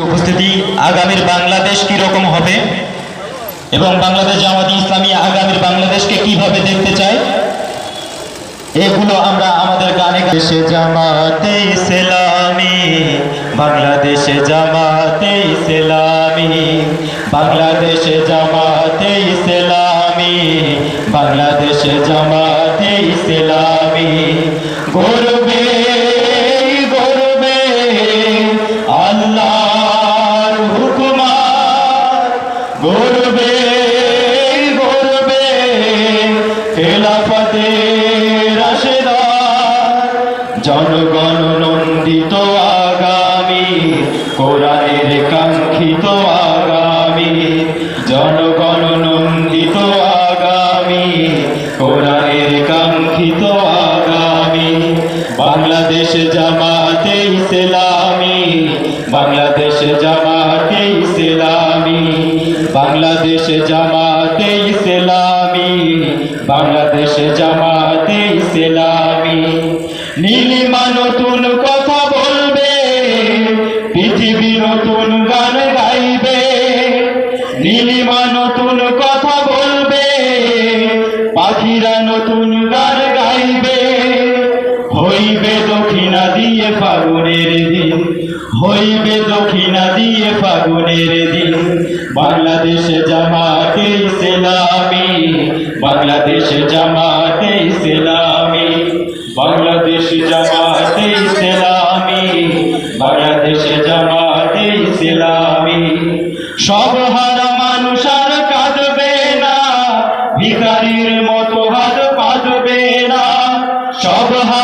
উপস্থিতি, আগামীর বাংলাদেশ কি রকম হবে? এবং বাংলাদেশ জামাতি ইসলামী আগামীর বাংলাদেশকে কীভাবে দেখতে চায়? এগুলো আমরা আমাদের গানে দেশে জামাতে ইসলামী, বাংলাদেশে জামাতে ইসলামী, বাংলাদেশে জামাতে ইসলামী, বাংলাদেশে জামাতে ইসলামী। গর্বে জামাতে ইসলামী, বাংলাদেশ জামাতে ইসলামী, বাংলাদেশ জামাতে ইসলামী, বাংলাদেশ জামাতে ইসলামী। নীলিমা নতুন কথা বলবে, পৃথিবী নতুন গান গাইবে। নীলিমা নতুন কথা বলবে, পাখিরা নতুন গান গাইবে। হইবে দিয়ে ফাগুনের দিন, হইবে দক্ষিণা দিয়ে ফাগুনের দিন। বাংলাদেশ জামাতে ইসলামী, বাংলাদেশ জামাতে ইসলামী, বাংলাদেশ জামাতে ইসলামী, বাংলাদেশ জামাতে ইসলামী। সব হারা মানুষ আর কাঁদবে না, ভিখারির মতো হাত পাতবে না। সব হারা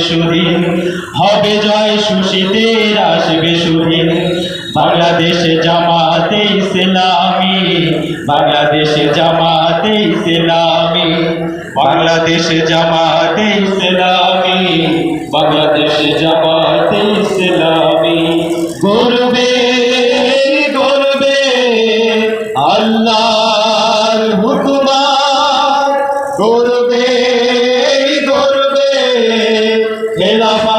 সুদিন হবে জয় আসবে সুদিন বাংলাদেশে জামাতে ইসলামী, বাংলাদেশে জামাতে ইসলামী। বাংলাদেশে জামাতে ইসলামী, বাংলাদেশে জামাতে ইসলামী। গর্বে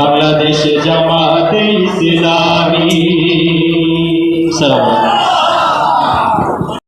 বাংলাদেশ জামাতে ইসলামী সালাম